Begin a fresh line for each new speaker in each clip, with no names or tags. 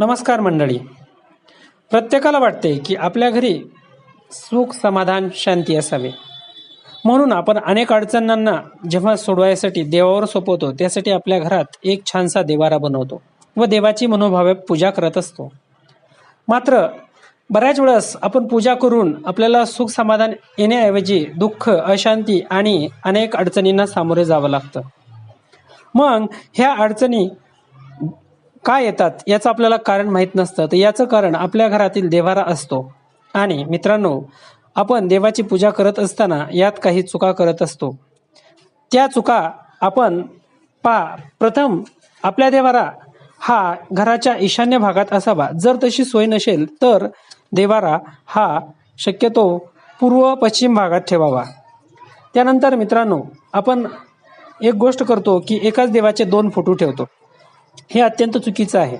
नमस्कार मंडळी. प्रत्येकाला वाटते की आपल्या घरी सुख समाधान शांती असावे. म्हणून आपण अनेक अडचणांना जेव्हा सोडवायसाठी देवावर सोपवतो त्यासाठी आपल्या घरात एक छानसा देवारा बनवतो व देवाची मनोभावे पूजा करत असतो. मात्र बऱ्याच वेळेस आपण पूजा करून आपल्याला सुख समाधान येण्याऐवजी दुःख अशांती आणि अनेक अडचणींना सामोरे जावं लागतं. मग ह्या अडचणी का येतात याचं आपल्याला कारण माहीत नसतं. तर याचं कारण आपल्या घरातील देवारा असतो. आणि मित्रांनो आपण देवाची पूजा करत असताना यात काही चुका करत असतो. त्या चुका आपण पा प्रथम आपल्या देवारा हा घराच्या ईशान्य भागात असावा. जर तशी सोय नसेल तर देवारा हा शक्यतो पूर्व पश्चिम भागात ठेवावा. त्यानंतर मित्रांनो आपण एक गोष्ट करतो की एकाच देवाचे दोन फोटो ठेवतो. हे अत्यंत चुकीचं आहे.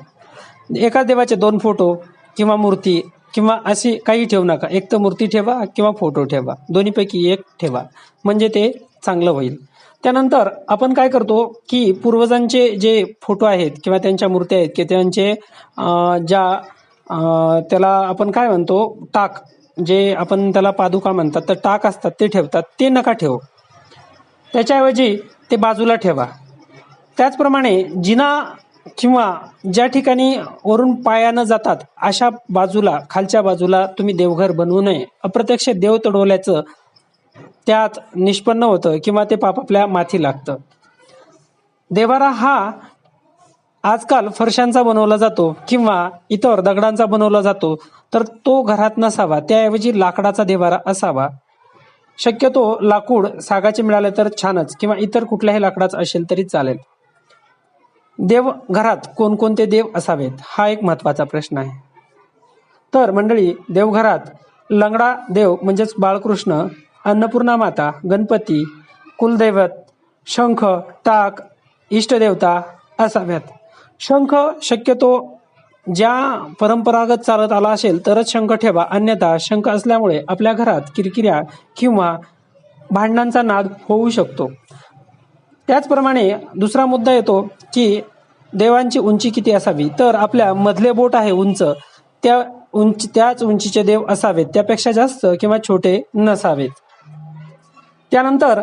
एका देवाचे दोन फोटो किंवा मूर्ती किंवा अशी काही ठेवू नका. एक तर मूर्ती ठेवा किंवा फोटो ठेवा. दोन्हीपैकी एक ठेवा. म्हणजे ते चांगलं होईल. त्यानंतर आपण काय करतो की पूर्वजांचे जे फोटो आहेत किंवा त्यांच्या मूर्त्या आहेत की त्यांचे ज्या त्याला आपण काय म्हणतो? टाक. जे आपण त्याला पादुका म्हणतात तर टाक असतात ते ठेवतात ते नका ठेवू. त्याच्याऐवजी ते बाजूला ठेवा. त्याचप्रमाणे जिना किंवा ज्या ठिकाणी वरून पायानं जातात अशा बाजूला खालच्या बाजूला तुम्ही देवघर बनवू नये. अप्रत्यक्ष देव तडवल्याचं त्यात निष्पन्न होतं किंवा ते पाप आपल्या माथी लागतं. देवारा हा आजकाल फरशांचा बनवला जातो किंवा इतर दगडांचा बनवला जातो तर तो घरात नसावा. त्याऐवजी लाकडाचा देवारा असावा. शक्यतो लाकूड सागाचे मिळाले तर छानच किंवा इतर कुठल्याही लाकडाचं असेल तरी चालेल. देव घरात कोणकोणते देव असावेत हा एक महत्त्वाचा प्रश्न आहे. तर मंडळी देवघरात लंगडा देव म्हणजेच बाळकृष्ण अन्नपूर्णा माता गणपती कुलदैवत शंख टाक इष्टदेवता असाव्यात शंख शक्यतो ज्या परंपरागत चालत आला असेल तरच शंख ठेवा. अन्यथा शंख असल्यामुळे आपल्या घरात किरकिऱ्या किंवा भांडणांचा नाद होऊ शकतो. त्याचप्रमाणे दुसरा मुद्दा येतो की देवांची उंची किती असावी? तर आपल्या मधले बोट आहे उंच. त्या उंची त्याच उंचीचे देव असावेत. त्यापेक्षा जास्त किंवा छोटे नसावेत. त्यानंतर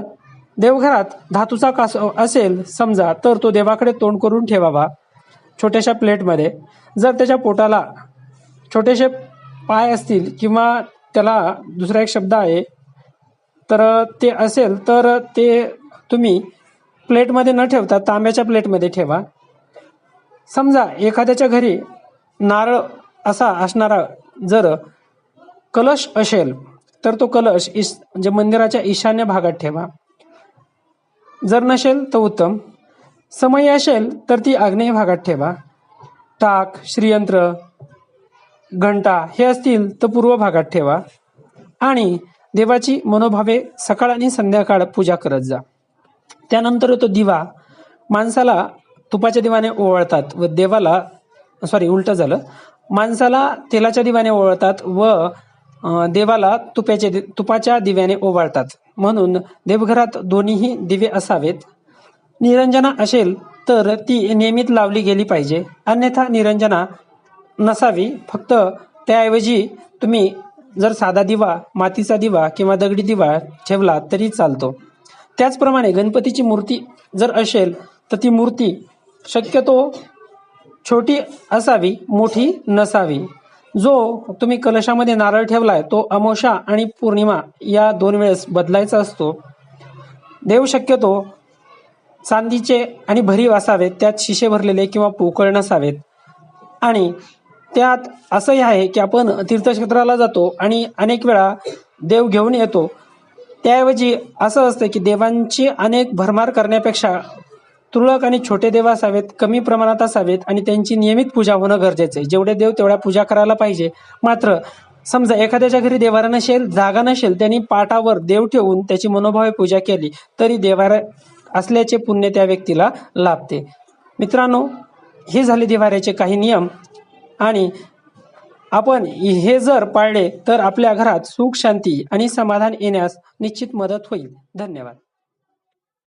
देवघरात धातूचा कास असेल समजा तर तो देवाकडे तोंड करून ठेवावा छोट्याशा प्लेटमध्ये. जर त्याच्या पोटाला छोटेसे पाय असतील किंवा त्याला दुसरा एक शब्द आहे तर ते असेल तर ते तुम्ही प्लेटमध्ये न ठेवता तांब्याच्या प्लेटमध्ये ठेवा. समजा एखाद्याच्या घरी नारळ असा असणारा जर कलश असेल तर तो कलश इस म्हणजे मंदिराच्या ईशान्य भागात ठेवा. जर नसेल तर उत्तम. समय असेल तर ती आग्नेय भागात ठेवा. टाक श्रीयंत्र घंटा हे असतील तर पूर्व भागात ठेवा. आणि देवाची मनोभावे सकाळ आणि संध्याकाळ पूजा करत जा. त्यानंतर तो दिवा. माणसाला तुपाच्या दिवाने ओवाळतात व देवाला सॉरी उलटं झालं. माणसाला तेलाच्या दिव्याने ओवाळतात व देवाला तुपाचे तुपाच्या दिव्याने ओवाळतात. म्हणून देवघरात दोन्हीही दिवे असावेत. निरंजना असेल तर ती नियमित लावली गेली पाहिजे. अन्यथा निरंजना नसावी. फक्त त्याऐवजी तुम्ही जर साधा दिवा मातीचा दिवा किंवा दगडी दिवा ठेवला तरी चालतो. त्याचप्रमाणे गणपतीची मूर्ती जर असेल तर ती मूर्ती शक्यतो छोटी असावी मोठी नसावी. जो तुम्ही कलशामध्ये नारळ ठेवलाय तो अमोशा आणि पौर्णिमा या दोन वेळेस बदलायचा असतो. देव शक्यतो चांदीचे आणि भरीव असावेत त्यात शिशे भरलेले किंवा पोकळ नसावेत. आणि त्यात असंही आहे की आपण तीर्थक्षेत्राला जातो आणि अनेक वेळा देव घेऊन येतो. त्याऐवजी असं असतं की देवांची अनेक भरमार करण्यापेक्षा तुरळक आणि छोटे देव असावेत कमी प्रमाणात असावेत आणि त्यांची नियमित पूजा होणं गरजेचं आहे. जेवढे देव तेवढ्या पूजा करायला पाहिजे. मात्र समजा एखाद्याच्या घरी देवारा नसेल जागा नसेल त्यांनी पाटावर देव ठेवून त्याची मनोभावे पूजा केली तरी देवारा असल्याचे पुण्य त्या व्यक्तीला लाभते. मित्रांनो हे झाले देवाऱ्याचे काही नियम आणि आपण हे जर पाळले तर आपल्या घरात सुख शांती आणि समाधान येण्यास निश्चित मदत होईल. धन्यवाद.